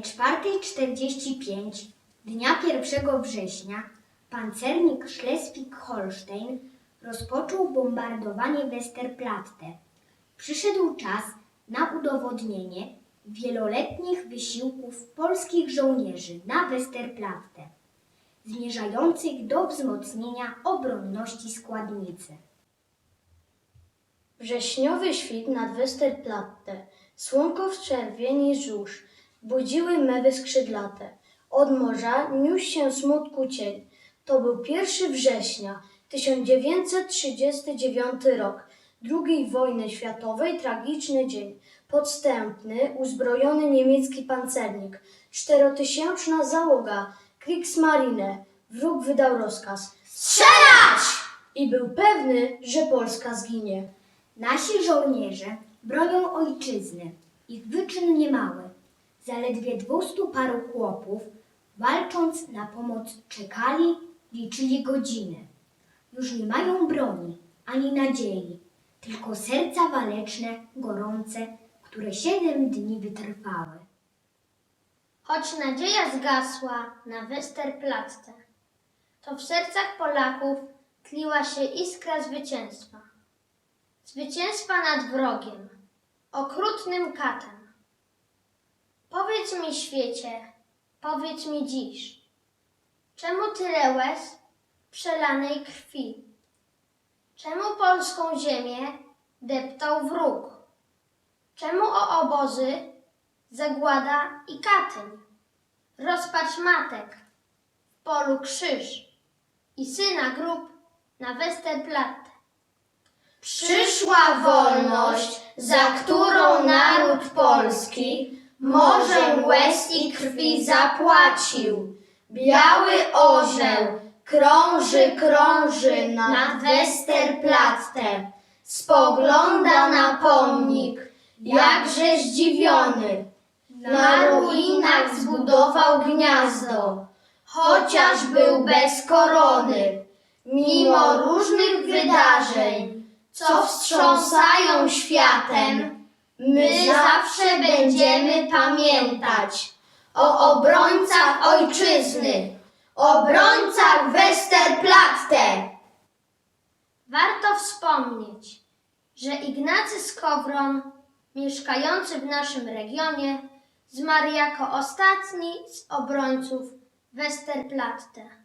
godzinie 4.45 dnia 1 września pancernik Schleswig-Holstein rozpoczął bombardowanie Westerplatte. Przyszedł czas na udowodnienie wieloletnich wysiłków polskich żołnierzy na Westerplatte, zmierzających do wzmocnienia obronności składnicy. Wrześniowy świt nad Westerplatte, słonko w czerwieni żółż, budziły mewy skrzydlate. Od morza niósł się smutku cień. To był 1 września 1939 rok, II wojny światowej, tragiczny dzień. Podstępny, uzbrojony niemiecki pancernik, czterotysięczna załoga, Kriegsmarine. Wróg wydał rozkaz. Strzelać! I był pewny, że Polska zginie. Nasi żołnierze bronią ojczyzny. Ich wyczyn niemały. Zaledwie dwustu paru chłopów, walcząc na pomoc, czekali, liczyli godziny. Już nie mają broni ani nadziei, tylko serca waleczne, gorące, które siedem dni wytrwały. Choć nadzieja zgasła na Westerplatte, to w sercach Polaków tliła się iskra zwycięstwa. Zwycięstwa nad wrogiem, okrutnym katem. Powiedz mi, świecie, powiedz mi dziś, czemu tyle łez przelanej krwi? Czemu polską ziemię deptał wróg? Czemu o obozy zagłada i Katyń. Rozpacz matek, w polu krzyż i syna grób na Westerplatte. Przyszła wolność, za którą naród polski morzem łez i krwi zapłacił. Biały orzeł krąży, krąży nad Westerplatte. Spogląda na pomnik, jakże zdziwiony. Na ruinach zbudował gniazdo, chociaż był bez korony. Mimo różnych wydarzeń, co wstrząsają światem, my zawsze będziemy pamiętać o obrońcach ojczyzny, obrońcach Westerplatte. Warto wspomnieć, że Ignacy Skowron, mieszkający w naszym regionie, zmarł jako ostatni z obrońców Westerplatte.